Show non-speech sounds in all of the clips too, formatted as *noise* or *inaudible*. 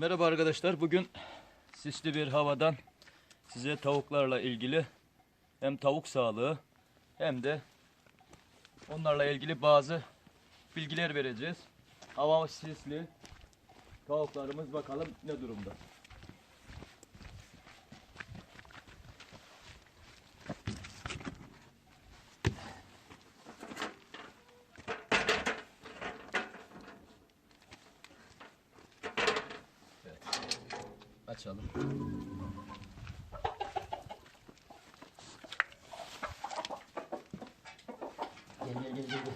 Merhaba arkadaşlar. Bugün sisli bir havadan size tavuklarla ilgili hem tavuk sağlığı hem de onlarla ilgili bazı bilgiler vereceğiz. Hava sisli. Tavuklarımız bakalım ne durumda. Açalım. Gel gel gel gel. gel.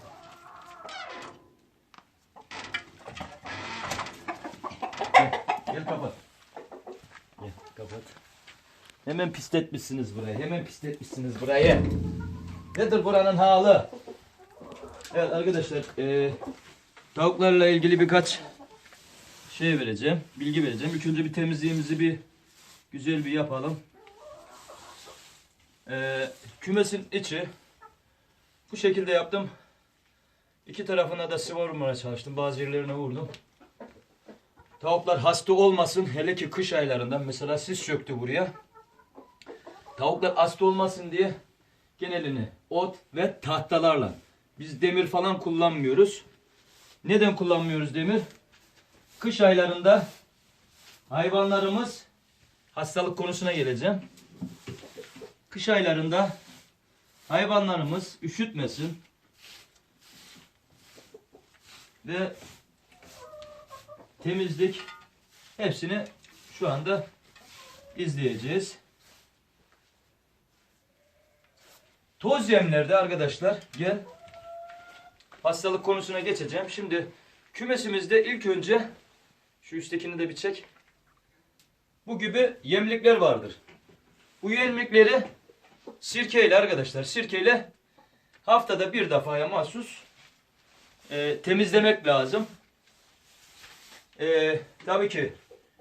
Gel, gel kapat. Gel kapat. Hemen pisletmişsiniz burayı. Hemen pisletmişsiniz burayı. Nedir buranın halı? Evet arkadaşlar, e, tavuklarla ilgili birkaç şey vereceğim, bilgi vereceğim. İlk önce bir temizliğimizi bir güzel bir yapalım. Ee, kümesin içi bu şekilde yaptım. İki tarafına da sıvı vurmaya çalıştım. Bazı yerlerine vurdum. Tavuklar hasta olmasın. Hele ki kış aylarında mesela sis çöktü buraya. Tavuklar hasta olmasın diye genelini ot ve tahtalarla. Biz demir falan kullanmıyoruz. Neden kullanmıyoruz demir? kış aylarında hayvanlarımız hastalık konusuna geleceğim. Kış aylarında hayvanlarımız üşütmesin ve temizlik hepsini şu anda izleyeceğiz. Toz yemlerde arkadaşlar gel hastalık konusuna geçeceğim. Şimdi kümesimizde ilk önce şu üsttekini de bir çek. Bu gibi yemlikler vardır. Bu yemlikleri sirkeyle arkadaşlar sirkeyle haftada bir defaya mahsus e, temizlemek lazım. E, tabii ki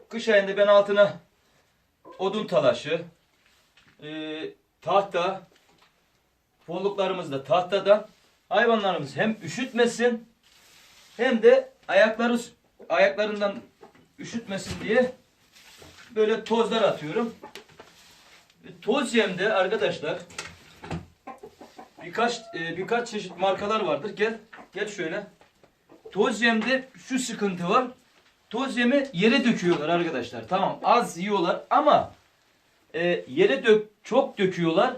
kış ayında ben altına odun talaşı, e, tahta, folluklarımızda tahtadan hayvanlarımız hem üşütmesin hem de ayakları ayaklarından üşütmesin diye böyle tozlar atıyorum. Toz yemde arkadaşlar birkaç e, birkaç çeşit markalar vardır. Gel gel şöyle. Toz yemde şu sıkıntı var. Toz yemi yere döküyorlar arkadaşlar. Tamam az yiyorlar ama e, yere dök çok döküyorlar.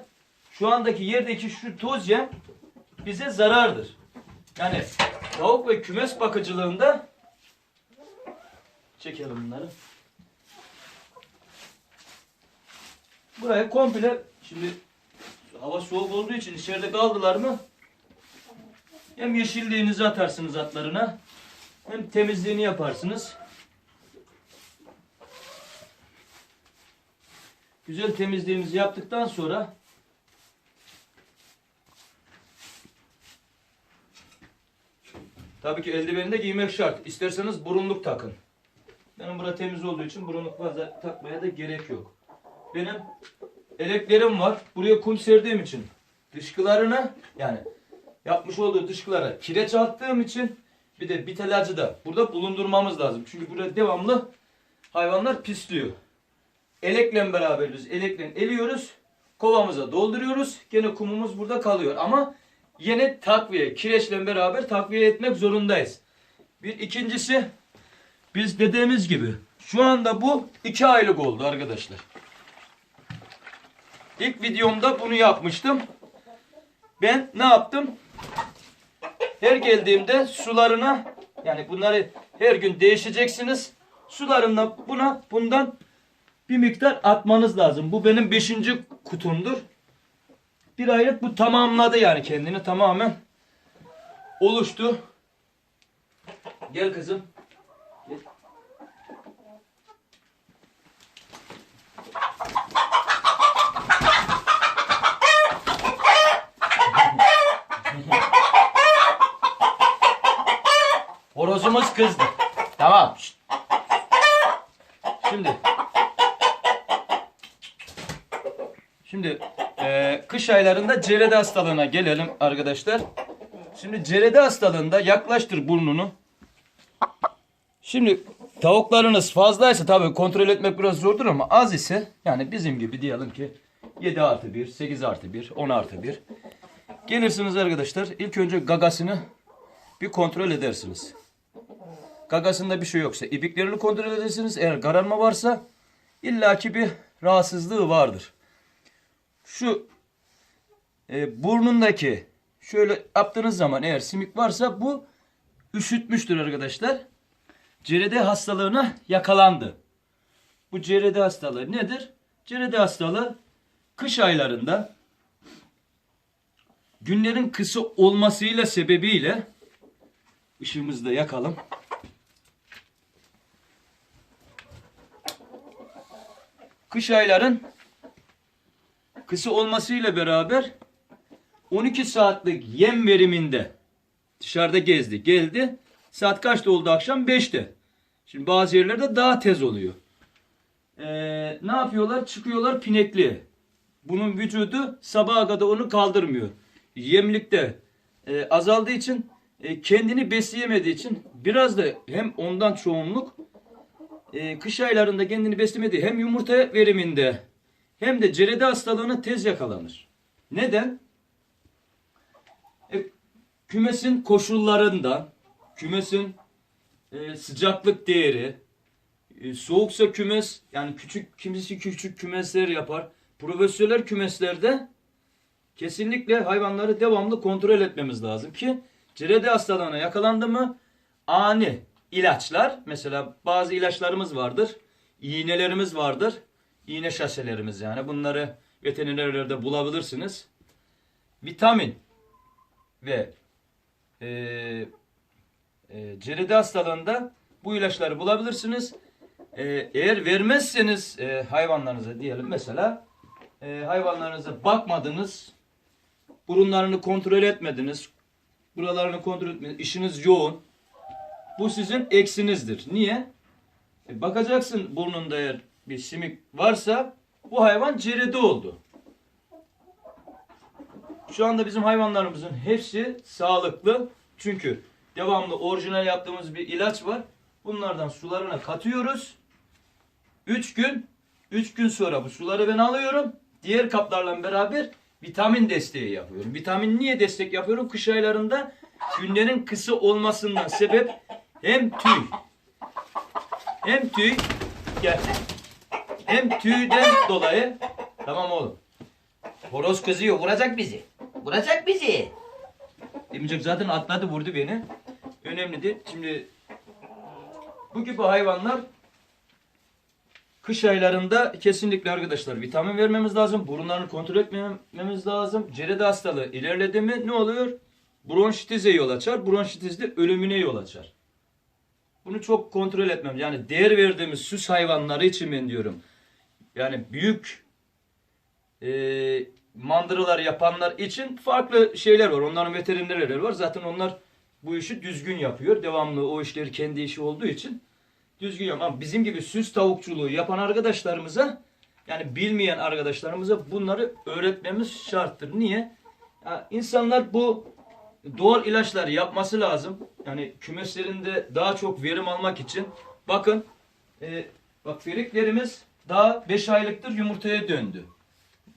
Şu andaki yerdeki şu toz yem bize zarardır. Yani tavuk ve kümes bakıcılığında çekelim bunları. Buraya komple şimdi hava soğuk olduğu için içeride kaldılar mı hem yeşilliğinizi atarsınız atlarına hem temizliğini yaparsınız. Güzel temizliğimizi yaptıktan sonra Tabii ki eldiveni de giymek şart. İsterseniz burunluk takın. Benim bura temiz olduğu için burunluk fazla takmaya da gerek yok. Benim eleklerim var. Buraya kum serdiğim için dışkılarını yani yapmış olduğu dışkılara kireç attığım için bir de bitelacı da burada bulundurmamız lazım. Çünkü burada devamlı hayvanlar pisliyor. Elekle beraber biz elekle eliyoruz. Kovamıza dolduruyoruz. Gene kumumuz burada kalıyor. Ama yine takviye, kireçle beraber takviye etmek zorundayız. Bir ikincisi biz dediğimiz gibi şu anda bu iki aylık oldu arkadaşlar. İlk videomda bunu yapmıştım. Ben ne yaptım? Her geldiğimde sularına yani bunları her gün değişeceksiniz. Sularına buna bundan bir miktar atmanız lazım. Bu benim beşinci kutumdur. Bir aylık bu tamamladı yani kendini tamamen oluştu. Gel kızım. Horozumuz kızdı. Tamam. şşt. Şimdi Şimdi e, kış aylarında cerede hastalığına gelelim arkadaşlar. Şimdi cerede hastalığında yaklaştır burnunu. Şimdi Tavuklarınız fazlaysa tabii kontrol etmek biraz zordur ama az ise yani bizim gibi diyelim ki 7 artı 1, 8 artı 1, 10 artı 1. Gelirsiniz arkadaşlar ilk önce gagasını bir kontrol edersiniz. Gagasında bir şey yoksa ibiklerini kontrol edersiniz. Eğer kararma varsa illaki bir rahatsızlığı vardır. Şu e, burnundaki şöyle yaptığınız zaman eğer simik varsa bu üşütmüştür arkadaşlar. Cerede hastalığına yakalandı. Bu cerede hastalığı nedir? Cerede hastalığı kış aylarında günlerin kısa olmasıyla sebebiyle ışığımızı da yakalım. Kış ayların kısa olmasıyla beraber 12 saatlik yem veriminde dışarıda gezdi, geldi. Saat kaçta oldu akşam? 5'te. Şimdi bazı yerlerde daha tez oluyor. Ee, ne yapıyorlar? Çıkıyorlar pinekli. Bunun vücudu sabaha kadar onu kaldırmıyor. Yemlikte e, azaldığı için e, kendini besleyemediği için biraz da hem ondan çoğunluk e, kış aylarında kendini beslemediği hem yumurta veriminde hem de cerede hastalığına tez yakalanır. Neden? E, kümesin koşullarından, kümesin e, sıcaklık değeri, e, soğuksa kümes yani küçük kimisi küçük kümesler yapar. Profesyonel kümeslerde kesinlikle hayvanları devamlı kontrol etmemiz lazım ki cerede hastalığına yakalandı mı ani ilaçlar mesela bazı ilaçlarımız vardır. iğnelerimiz vardır. İğne şaselerimiz yani bunları veterinerlerde bulabilirsiniz. Vitamin ve e, e, ceride hastalığında bu ilaçları bulabilirsiniz. E, eğer vermezseniz e, hayvanlarınıza diyelim mesela e, hayvanlarınıza bakmadınız, burunlarını kontrol etmediniz, buralarını kontrol etmediniz, işiniz yoğun. Bu sizin eksinizdir. Niye? E, bakacaksın burnunda eğer bir simik varsa bu hayvan ceride oldu. Şu anda bizim hayvanlarımızın hepsi sağlıklı. Çünkü devamlı orijinal yaptığımız bir ilaç var. Bunlardan sularına katıyoruz. 3 gün 3 gün sonra bu suları ben alıyorum. Diğer kaplarla beraber vitamin desteği yapıyorum. Vitamin niye destek yapıyorum? Kış aylarında günlerin kısa olmasından sebep hem tüy hem tüy gel hem tüyden dolayı tamam oğlum. Horoz kızıyor vuracak bizi. Vuracak bizi. Demeyecek zaten atladı vurdu beni. Önemli değil. Şimdi bu gibi hayvanlar kış aylarında kesinlikle arkadaşlar vitamin vermemiz lazım. Burunlarını kontrol etmemiz lazım. Cerede hastalığı ilerledi mi ne oluyor? Bronşitize yol açar. Bronşitiz de ölümüne yol açar. Bunu çok kontrol etmem. Yani değer verdiğimiz süs hayvanları için ben diyorum. Yani büyük e, mandırılar yapanlar için farklı şeyler var. Onların veterinerleri var. Zaten onlar bu işi düzgün yapıyor. Devamlı o işleri kendi işi olduğu için düzgün yapıyor. Ama bizim gibi süs tavukçuluğu yapan arkadaşlarımıza yani bilmeyen arkadaşlarımıza bunları öğretmemiz şarttır. Niye? Ya insanlar bu doğal ilaçları yapması lazım. Yani kümeslerinde daha çok verim almak için. Bakın e, bak feriklerimiz daha 5 aylıktır yumurtaya döndü.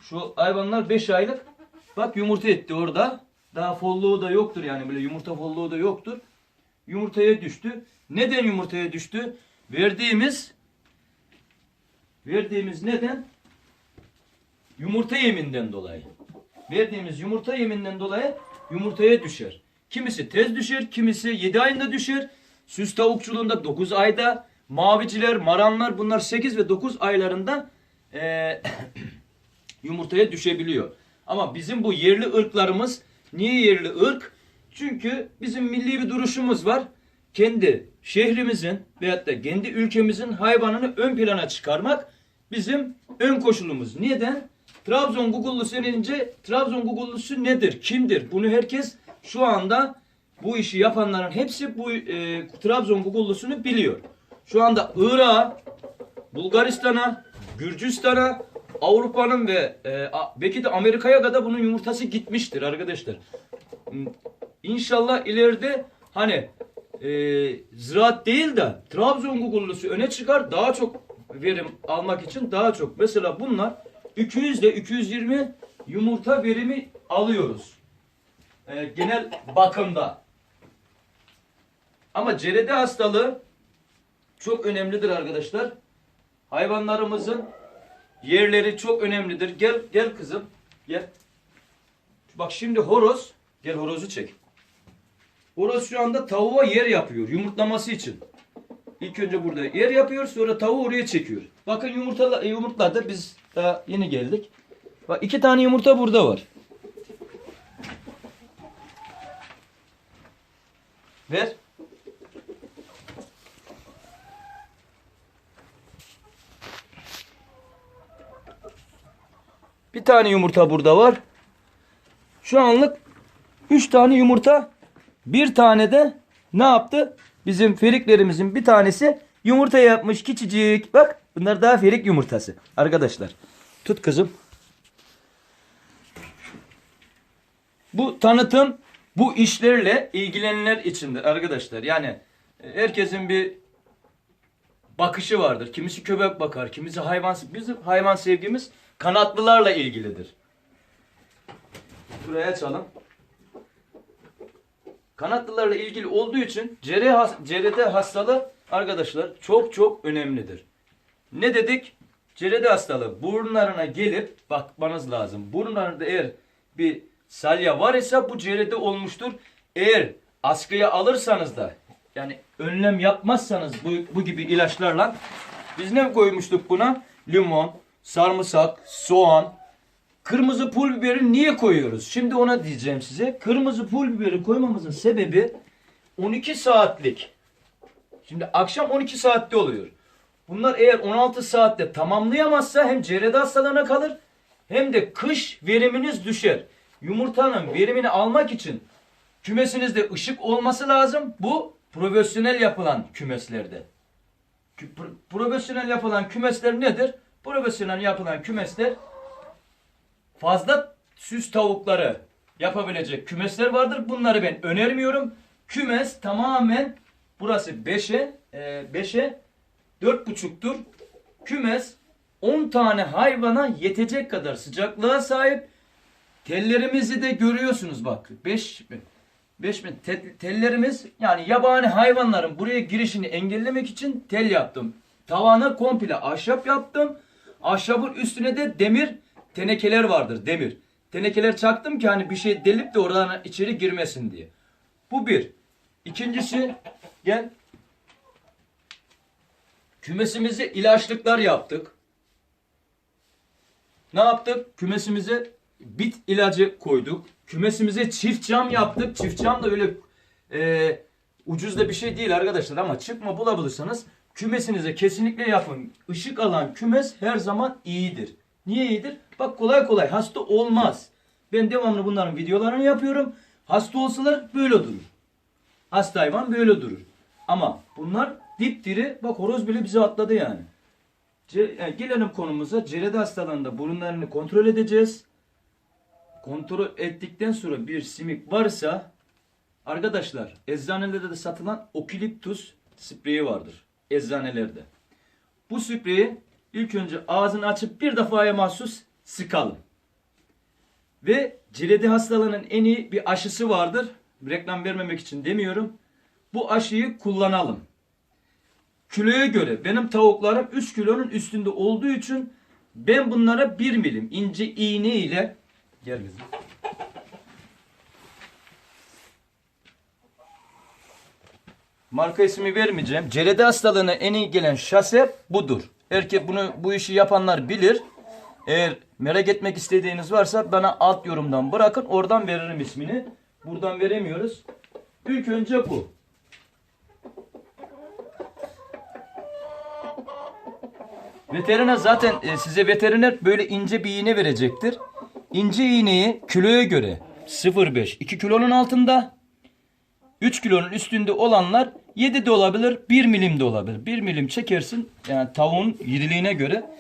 Şu hayvanlar 5 aylık. Bak yumurta etti orada. Daha folluğu da yoktur yani böyle yumurta folluğu da yoktur. Yumurtaya düştü. Neden yumurtaya düştü? Verdiğimiz verdiğimiz neden? Yumurta yeminden dolayı. Verdiğimiz yumurta yeminden dolayı yumurtaya düşer. Kimisi tez düşer, kimisi 7 ayında düşer. Süs tavukçuluğunda 9 ayda, maviciler, maranlar bunlar 8 ve 9 aylarında eee *coughs* yumurtaya düşebiliyor. Ama bizim bu yerli ırklarımız niye yerli ırk? Çünkü bizim milli bir duruşumuz var. Kendi şehrimizin veyahut da kendi ülkemizin hayvanını ön plana çıkarmak bizim ön koşulumuz. Neden? Trabzon Google'lusu denince Trabzon Google'lusu nedir? Kimdir? Bunu herkes şu anda bu işi yapanların hepsi bu e, Trabzon Google'lusunu biliyor. Şu anda Irak'a, Bulgaristan'a, Gürcistan'a, Avrupa'nın ve e, belki de Amerika'ya kadar bunun yumurtası gitmiştir arkadaşlar. Hmm, İnşallah ileride hani e, ziraat değil de Trabzon Google'lusu öne çıkar. Daha çok verim almak için daha çok. Mesela bunlar 200 ile 220 yumurta verimi alıyoruz. E, genel bakımda. Ama cerede hastalığı çok önemlidir arkadaşlar. Hayvanlarımızın yerleri çok önemlidir. Gel gel kızım. Gel. Bak şimdi horoz. Gel horozu çek. Horoz şu anda tavuğa yer yapıyor yumurtlaması için. İlk önce burada yer yapıyor sonra tavuğu oraya çekiyor. Bakın yumurta yumurtladı biz daha yeni geldik. Bak iki tane yumurta burada var. Ver. Bir tane yumurta burada var. Şu anlık 3 tane yumurta bir tane de ne yaptı? Bizim feriklerimizin bir tanesi yumurta yapmış küçücük. Bak bunlar daha ferik yumurtası. Arkadaşlar tut kızım. Bu tanıtım bu işlerle ilgilenenler içindir arkadaşlar. Yani herkesin bir bakışı vardır. Kimisi köpek bakar, kimisi hayvan. Bizim hayvan sevgimiz kanatlılarla ilgilidir. Buraya açalım. Kanatlılarla ilgili olduğu için cerede hastalığı arkadaşlar çok çok önemlidir. Ne dedik? Cerede hastalığı burunlarına gelip bakmanız lazım. Burunlarında eğer bir salya var ise bu cerede olmuştur. Eğer askıya alırsanız da yani önlem yapmazsanız bu, bu gibi ilaçlarla biz ne koymuştuk buna? Limon, sarımsak, soğan, Kırmızı pul biberi niye koyuyoruz? Şimdi ona diyeceğim size. Kırmızı pul biberi koymamızın sebebi 12 saatlik. Şimdi akşam 12 saatte oluyor. Bunlar eğer 16 saatte tamamlayamazsa hem cerede hastalığına kalır hem de kış veriminiz düşer. Yumurtanın verimini almak için kümesinizde ışık olması lazım. Bu profesyonel yapılan kümeslerde. Kü- pro- Profesyonel yapılan kümesler nedir? Profesyonel yapılan kümesler fazla süs tavukları yapabilecek kümesler vardır. Bunları ben önermiyorum. Kümes tamamen burası 5'e 5'e 4,5'tur. Kümes 10 tane hayvana yetecek kadar sıcaklığa sahip. Tellerimizi de görüyorsunuz bak. 5 mi? 5 mi? Te- tellerimiz yani yabani hayvanların buraya girişini engellemek için tel yaptım. Tavanı komple ahşap yaptım. Ahşabın üstüne de demir tenekeler vardır demir. Tenekeler çaktım ki hani bir şey delip de oradan içeri girmesin diye. Bu bir. İkincisi gel. Kümesimize ilaçlıklar yaptık. Ne yaptık? Kümesimize bit ilacı koyduk. Kümesimize çift cam yaptık. Çift cam da öyle e, ucuz da bir şey değil arkadaşlar ama çıkma bulabilirsanız kümesinize kesinlikle yapın. Işık alan kümes her zaman iyidir. Niye iyidir? Bak kolay kolay hasta olmaz. Ben devamlı bunların videolarını yapıyorum. Hasta olsalar böyle durur. Hasta hayvan böyle durur. Ama bunlar dipdiri. Bak horoz bile bizi atladı yani. Ce- yani gelelim konumuza. Cerede hastalığında burunlarını kontrol edeceğiz. Kontrol ettikten sonra bir simik varsa arkadaşlar eczanelerde de satılan okaliptus spreyi vardır. Eczanelerde. Bu spreyi ilk önce ağzını açıp bir defaya mahsus sıkalım. Ve cerede hastalığının en iyi bir aşısı vardır. Reklam vermemek için demiyorum. Bu aşıyı kullanalım. Kiloya göre benim tavuklarım 3 kilonun üstünde olduğu için ben bunlara 1 milim ince iğne ile gel kızım. Marka ismi vermeyeceğim. Cerede hastalığına en iyi gelen şase budur. Erkek bunu bu işi yapanlar bilir. Eğer merak etmek istediğiniz varsa bana alt yorumdan bırakın. Oradan veririm ismini. Buradan veremiyoruz. İlk önce bu. Veteriner zaten e, size veteriner böyle ince bir iğne verecektir. İnce iğneyi kiloya göre 0.5 2 kilonun altında 3 kilonun üstünde olanlar 7 de olabilir 1 milim de olabilir. 1 milim çekersin yani tavuğun iriliğine göre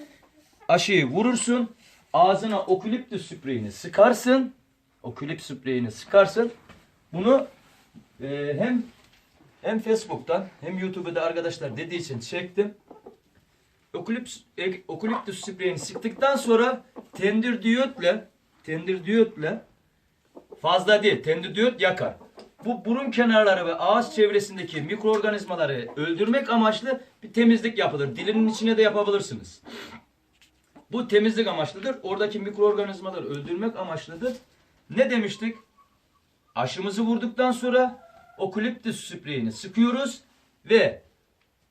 aşıyı vurursun. Ağzına okuliptüs spreyini sıkarsın. Okulip spreyini sıkarsın. Bunu e, hem hem Facebook'tan hem YouTube'da arkadaşlar dediği için çektim. Okulüps, e, okulüptüs spreyini sıktıktan sonra tendir diyotle tendir diyotle fazla değil tendir diyot yakar. Bu burun kenarları ve ağız çevresindeki mikroorganizmaları öldürmek amaçlı bir temizlik yapılır. Dilinin içine de yapabilirsiniz. Bu temizlik amaçlıdır. Oradaki mikroorganizmaları öldürmek amaçlıdır. Ne demiştik? Aşımızı vurduktan sonra okuliptüs spreyini sıkıyoruz ve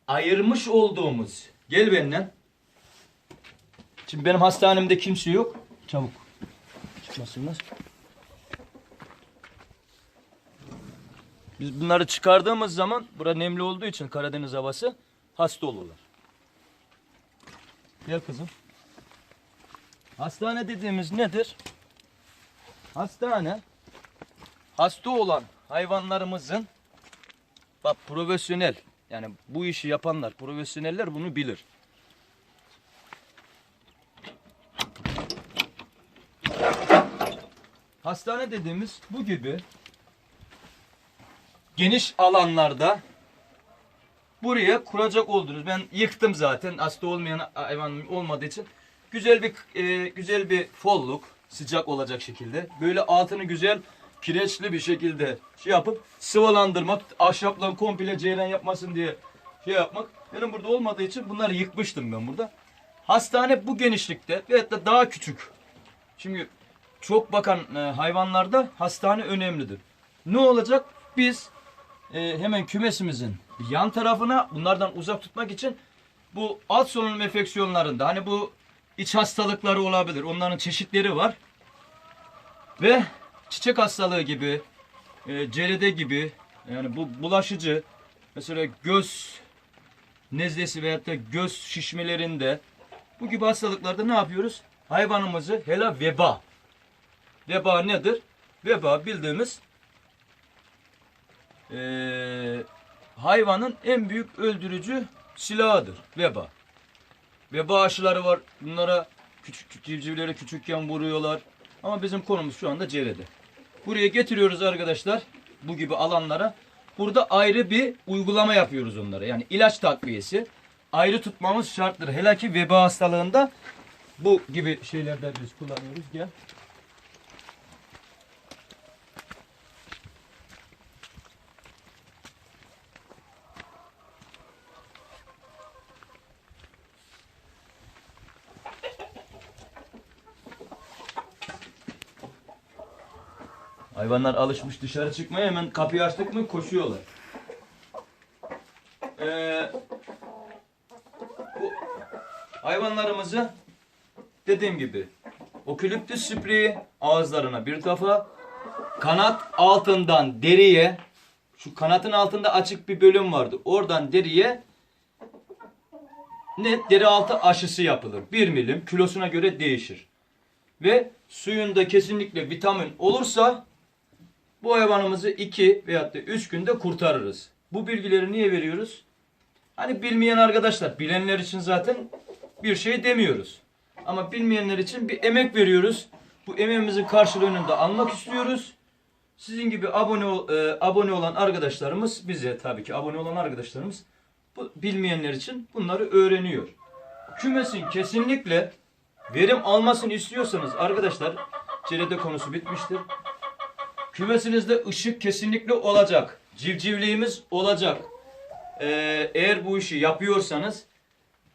ayırmış olduğumuz gel benden. Şimdi benim hastanemde kimse yok. Çabuk çıkmasınlar. Biz bunları çıkardığımız zaman bura nemli olduğu için Karadeniz havası hasta olurlar. Gel kızım. Hastane dediğimiz nedir? Hastane hasta olan hayvanlarımızın bak profesyonel yani bu işi yapanlar profesyoneller bunu bilir. Hastane dediğimiz bu gibi geniş alanlarda buraya kuracak oldunuz. Ben yıktım zaten hasta olmayan hayvan olmadığı için. Güzel bir e, güzel bir folluk sıcak olacak şekilde. Böyle altını güzel kireçli bir şekilde şey yapıp sıvalandırmak, ahşapla komple ceylan yapmasın diye şey yapmak. Benim burada olmadığı için bunları yıkmıştım ben burada. Hastane bu genişlikte ve da daha küçük. Çünkü çok bakan e, hayvanlarda hastane önemlidir. Ne olacak? Biz e, hemen kümesimizin yan tarafına bunlardan uzak tutmak için bu alt solunum enfeksiyonlarında hani bu iç hastalıkları olabilir. Onların çeşitleri var. Ve çiçek hastalığı gibi, e, cerede gibi yani bu bulaşıcı mesela göz nezlesi veyahut da göz şişmelerinde bu gibi hastalıklarda ne yapıyoruz? Hayvanımızı hele veba. Veba nedir? Veba bildiğimiz eee, hayvanın en büyük öldürücü silahıdır. Veba. Veba aşıları var. Bunlara küçük civcivlere küçükken vuruyorlar. Ama bizim konumuz şu anda cerede. Buraya getiriyoruz arkadaşlar. Bu gibi alanlara. Burada ayrı bir uygulama yapıyoruz onlara. Yani ilaç takviyesi. Ayrı tutmamız şarttır. Hele ki veba hastalığında bu gibi şeylerden biz kullanıyoruz. Gel. Hayvanlar alışmış dışarı çıkmaya hemen kapıyı açtık mı koşuyorlar. Ee, bu hayvanlarımızı dediğim gibi okülüptüs spreyi ağızlarına bir kafa kanat altından deriye şu kanatın altında açık bir bölüm vardı. Oradan deriye net deri altı aşısı yapılır. 1 milim kilosuna göre değişir. Ve suyunda kesinlikle vitamin olursa bu hayvanımızı 2 veyahut da 3 günde kurtarırız. Bu bilgileri niye veriyoruz? Hani bilmeyen arkadaşlar, bilenler için zaten bir şey demiyoruz. Ama bilmeyenler için bir emek veriyoruz. Bu emeğimizin karşılığını da almak istiyoruz. Sizin gibi abone e, abone olan arkadaşlarımız bize tabii ki abone olan arkadaşlarımız bu bilmeyenler için bunları öğreniyor. Kümesin kesinlikle verim almasını istiyorsanız arkadaşlar cerede konusu bitmiştir. Kümesinizde ışık kesinlikle olacak. Civcivliğimiz olacak. Ee, eğer bu işi yapıyorsanız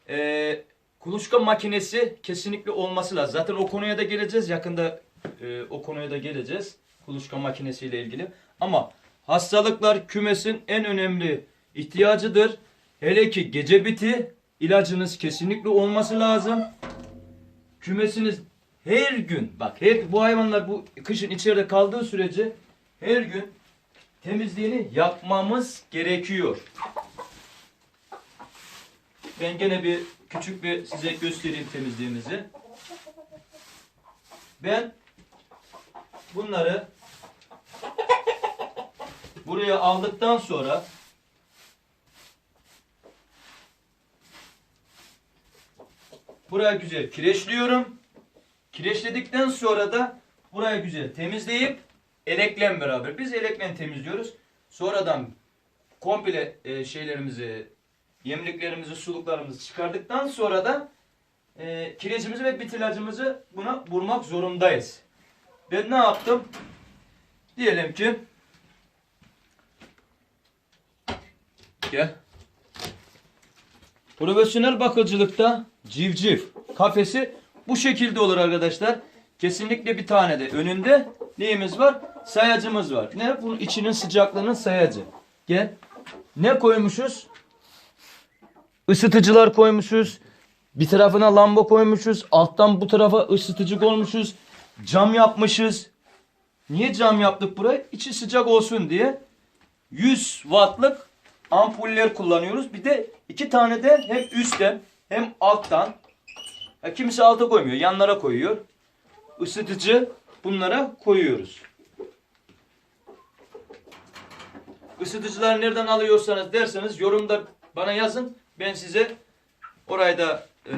e, kuluçka makinesi kesinlikle olması lazım. Zaten o konuya da geleceğiz. Yakında e, o konuya da geleceğiz. Kuluçka makinesiyle ilgili. Ama hastalıklar kümesin en önemli ihtiyacıdır. Hele ki gece biti ilacınız kesinlikle olması lazım. Kümesiniz her gün bak her bu hayvanlar bu kışın içeride kaldığı sürece her gün temizliğini yapmamız gerekiyor. Ben gene bir küçük bir size göstereyim temizliğimizi. Ben bunları buraya aldıktan sonra buraya güzel kireçliyorum. Kireçledikten sonra da burayı güzel temizleyip eleklen beraber. Biz eleklen temizliyoruz. Sonradan komple e, şeylerimizi, yemliklerimizi, suluklarımızı çıkardıktan sonra da e, kirecimizi ve bitilacımızı buna vurmak zorundayız. Ben ne yaptım? Diyelim ki gel. Profesyonel bakıcılıkta civciv kafesi bu şekilde olur arkadaşlar. Kesinlikle bir tane de önünde neyimiz var? Sayacımız var. Ne? Bunun içinin sıcaklığının sayacı. Gel. Ne koymuşuz? Isıtıcılar koymuşuz. Bir tarafına lamba koymuşuz. Alttan bu tarafa ısıtıcı koymuşuz. Cam yapmışız. Niye cam yaptık burayı? İçi sıcak olsun diye. 100 wattlık ampuller kullanıyoruz. Bir de iki tane de hem üstten hem alttan. Ya kimisi alta koymuyor. Yanlara koyuyor. Isıtıcı bunlara koyuyoruz. Isıtıcıları nereden alıyorsanız derseniz yorumda bana yazın. Ben size orayı da e,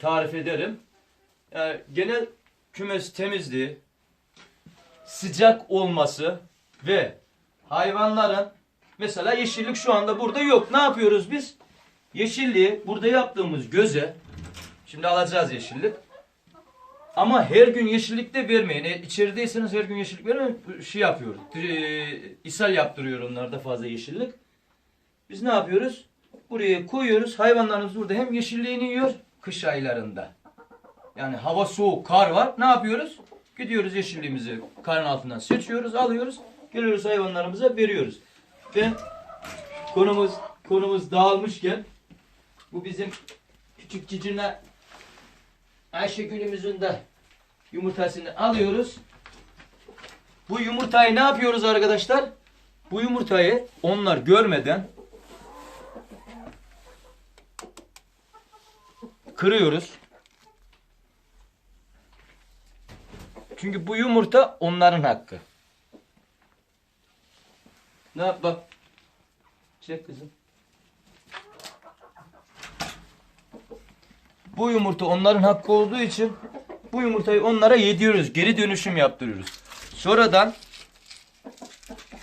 tarif ederim. Yani genel kümes temizliği, sıcak olması ve hayvanların mesela yeşillik şu anda burada yok. Ne yapıyoruz biz? Yeşilliği burada yaptığımız göze şimdi alacağız yeşillik. Ama her gün yeşillik de vermeyin. E, içerideyseniz her gün yeşillik vermeyin. Şey yapıyor. E, ishal yaptırıyor onlarda fazla yeşillik. Biz ne yapıyoruz? Buraya koyuyoruz. Hayvanlarımız burada hem yeşilliğini yiyor kış aylarında. Yani hava soğuk, kar var. Ne yapıyoruz? Gidiyoruz yeşilliğimizi karın altından seçiyoruz, alıyoruz. Geliyoruz hayvanlarımıza veriyoruz. Ve konumuz konumuz dağılmışken bu bizim küçük cicine Ayşegül'ümüzün de yumurtasını alıyoruz. Bu yumurtayı ne yapıyoruz arkadaşlar? Bu yumurtayı onlar görmeden kırıyoruz. Çünkü bu yumurta onların hakkı. Ne yap bak. Çek kızım. Bu yumurta onların hakkı olduğu için bu yumurtayı onlara yediyoruz. Geri dönüşüm yaptırıyoruz. Sonradan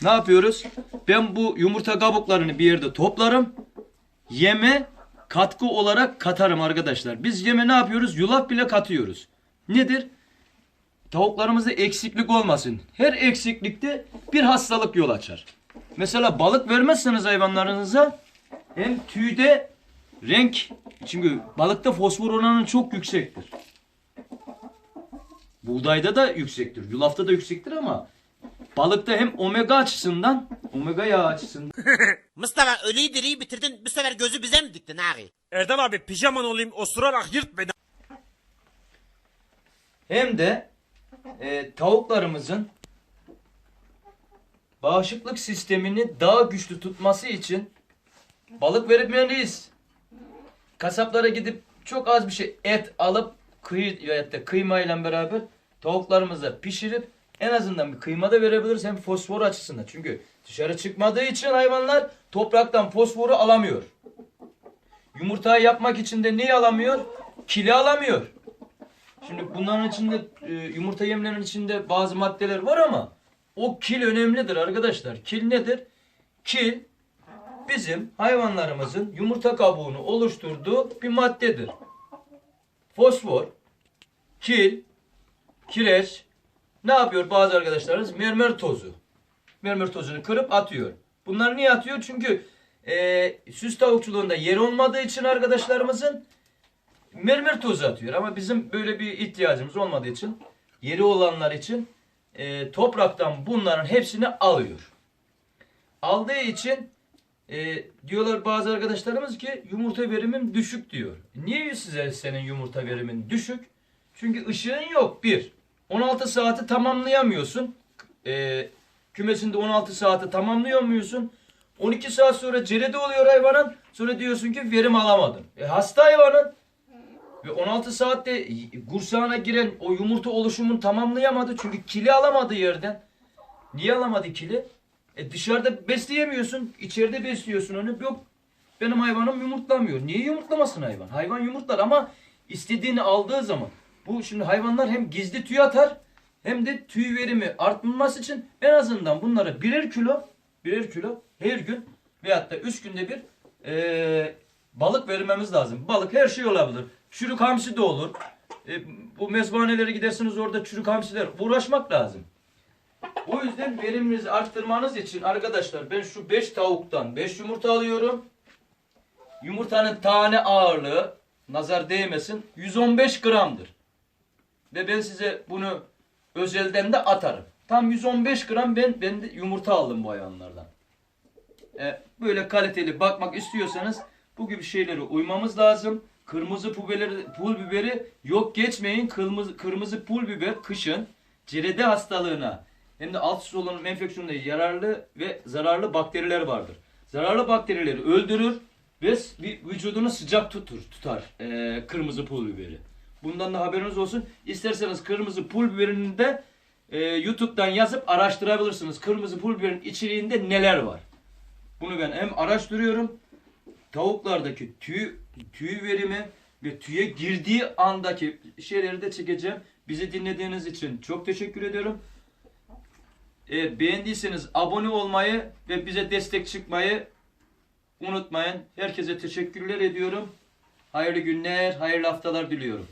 ne yapıyoruz? Ben bu yumurta kabuklarını bir yerde toplarım. Yeme katkı olarak katarım arkadaşlar. Biz yeme ne yapıyoruz? Yulaf bile katıyoruz. Nedir? Tavuklarımızda eksiklik olmasın. Her eksiklikte bir hastalık yol açar. Mesela balık vermezseniz hayvanlarınıza hem tüyde renk çünkü balıkta fosfor oranı çok yüksektir. Buğdayda da yüksektir. Yulafta da yüksektir ama balıkta hem omega açısından omega yağı açısından *laughs* Mustafa ölüyü diriyi bitirdin bu sefer gözü bize mi diktin ağabey? Erdal abi pijaman olayım osurarak yırt beni. hem de e, tavuklarımızın bağışıklık sistemini daha güçlü tutması için balık vermeliyiz. Kasaplara gidip çok az bir şey et alıp kıy ya da kıymayla beraber tavuklarımıza pişirip en azından bir kıyma da verebiliriz hem fosfor açısından. Çünkü dışarı çıkmadığı için hayvanlar topraktan fosforu alamıyor. Yumurtayı yapmak için de neyi alamıyor? Kili alamıyor. Şimdi bunların içinde e, yumurta yemlerinin içinde bazı maddeler var ama o kil önemlidir arkadaşlar. Kil nedir? Kil bizim hayvanlarımızın yumurta kabuğunu oluşturduğu bir maddedir. Fosfor, kil, kireç ne yapıyor bazı arkadaşlarımız? Mermer tozu. Mermer tozunu kırıp atıyor. Bunlar niye atıyor? Çünkü e, süs tavukçuluğunda yer olmadığı için arkadaşlarımızın mermer tozu atıyor. Ama bizim böyle bir ihtiyacımız olmadığı için yeri olanlar için e, topraktan bunların hepsini alıyor. Aldığı için e, diyorlar bazı arkadaşlarımız ki yumurta verimim düşük diyor. Niye size senin yumurta verimin düşük? Çünkü ışığın yok bir. 16 saati tamamlayamıyorsun. E, kümesinde 16 saati tamamlayamıyorsun. 12 saat sonra cerede oluyor hayvanın. Sonra diyorsun ki verim alamadım. E, hasta hayvanın. Ve 16 saatte kursağına giren o yumurta oluşumunu tamamlayamadı. Çünkü kili alamadı yerden. Niye alamadı kili? E dışarıda besleyemiyorsun. içeride besliyorsun onu. Yok benim hayvanım yumurtlamıyor. Niye yumurtlamasın hayvan? Hayvan yumurtlar ama istediğini aldığı zaman. Bu şimdi hayvanlar hem gizli tüy atar hem de tüy verimi artması için en azından bunlara birer kilo birer kilo her gün veyahut da 3 günde bir e, balık vermemiz lazım. Balık her şey olabilir. Çürük hamsi de olur. E, bu mezbanelere gidersiniz orada çürük hamsiler. Uğraşmak lazım. O yüzden veriminizi arttırmanız için arkadaşlar ben şu 5 tavuktan 5 yumurta alıyorum. Yumurtanın tane ağırlığı nazar değmesin 115 gramdır. Ve ben size bunu özelden de atarım. Tam 115 gram ben, ben de yumurta aldım bu hayvanlardan. E, böyle kaliteli bakmak istiyorsanız bu gibi şeylere uymamız lazım. Kırmızı pul biberi, pul biberi yok geçmeyin. Kırmızı, kırmızı pul biber kışın cerede hastalığına hem de alt solunum enfeksiyonuna yararlı ve zararlı bakteriler vardır. Zararlı bakterileri öldürür ve vücudunu sıcak tutur, tutar e, kırmızı pul biberi. Bundan da haberiniz olsun. İsterseniz kırmızı pul biberini de e, YouTube'dan yazıp araştırabilirsiniz. Kırmızı pul biberin içeriğinde neler var. Bunu ben hem araştırıyorum. Tavuklardaki tüy, tüy verimi ve tüye girdiği andaki şeyleri de çekeceğim. Bizi dinlediğiniz için çok teşekkür ediyorum. Eğer beğendiyseniz abone olmayı ve bize destek çıkmayı unutmayın. Herkese teşekkürler ediyorum. Hayırlı günler, hayırlı haftalar diliyorum.